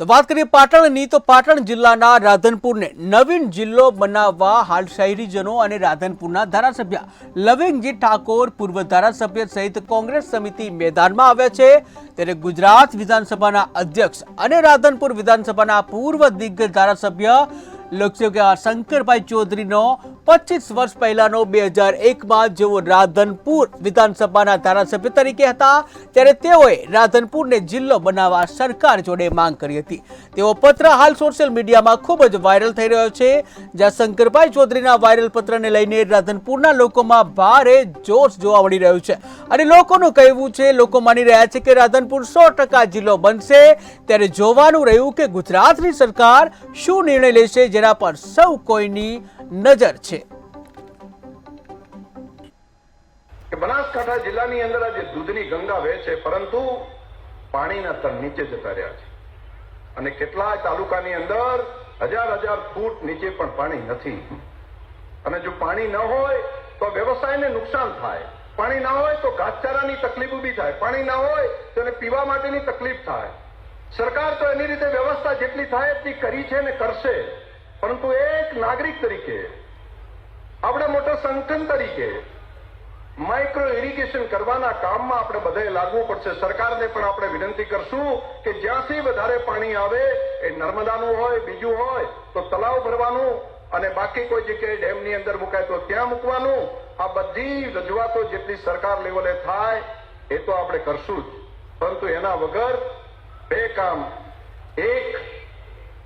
તો વાત કરીએ પાટણની, તો પાટણ જિલ્લાના રાધનપુરને નવીન જિલ્લો બનાવવા હાલ શહેરીજનો અને રાધનપુરના ધારાસભ્ય લવિંગજી ઠાકોર પૂર્વ ધારાસભ્ય સહિત કોંગ્રેસ સમિતિ મેદાનમાં આવ્યા છે. ત્યારે ગુજરાત વિધાનસભાના અધ્યક્ષ અને રાધનપુર વિધાનસભાના પૂર્વ દિગ્ગજ ધારાસભ્ય લોકસભા શંકરભાઈ ચૌધરીનો પચીસ વર્ષ પહેલાનો બે હજાર એકમાં જેઓ રાધનપુર વિધાનસભાના ધારાસભ્ય તરીકે હતા, ત્યારે તેઓએ રાધનપુરને જિલ્લો બનાવવા સરકાર જોડે માંગ કરી હતી. તેઓ પત્ર હાલ સોશિયલ મીડિયામાં ખૂબ જ વાયરલ થઈ રહ્યો છે, જ્યાં શંકરભાઈ ચૌધરીના વાયરલ પત્રને લઈને રાધનપુરના લોકોમાં ભારે જોશ જોવા મળી રહ્યું છે. અને લોકોનું કહેવું છે, લોકો માની રહ્યા છે કે રાધનપુર સો ટકા જિલ્લો બનશે, ત્યારે જોવાનું રહ્યું કે ગુજરાતની સરકાર શું નિર્ણય લેશે જેના પર સૌ કોઈની નજર છે. બનાસકાંઠા જિલ્લાની અંદર આજે દૂધની ગંગા વહે છે, પરંતુ પાણીના તળ નીચે જતા રહ્યા છે. અને કેટલાય તાલુકાની અંદર હજાર હજાર ફૂટ નીચે પણ પાણી નથી. અને જો પાણી ન હોય તો વ્યવસાયને નુકસાન થાય. પાણી ના હોય તો ઘાસચારાની તકલીફ ઊભી થાય. પાણી ના હોય તો એને પીવા માટેની તકલીફ થાય. સરકાર તો એની રીતે વ્યવસ્થા જેટલી થાય એટલી કરી છે ને કરશે. પરંતુ એક નાગરિક તરીકે, આપણે મોટા સંગઠન તરીકે માઇક્રો ઇરિગેશન કરવાના કામમાં આપણે બધાએ લાગવું પડશે. સરકારને પણ આપણે વિનંતી કરશું કે જ્યાંથી વધારે પાણી આવે, એ નર્મદાનું હોય, બીજું હોય, તો તલાવ ભરવાનું અને બાકી કોઈ જગ્યાએ ડેમની અંદર મુકાય તો ત્યાં મૂકવાનું. આ બધી રજૂઆતો જેટલી સરકાર લેવલે થાય, એ તો આપણે કરશું જ. પરંતુ એના વગર બે કામ. એક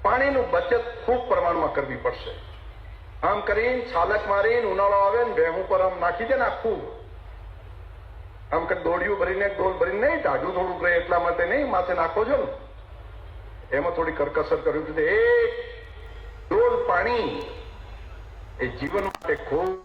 પાણીનું બચત ખૂબ પ્રમાણમાં કરવી પડશે. આમ કરીને છાલક મારીને ઉનાળો આવે ને ભેહું પર આમ નાખી દે ને આખું. આમ કે દોડિયું ભરીને ડોલ ભરીને નહીં ટાઢું થોડુંક રહે એટલા માટે નહીં, માથે નાખો છો ને. એમાં થોડી કરકસર કરવી હતું એક ડોલ પાણી એ જીવન માટે ખૂબ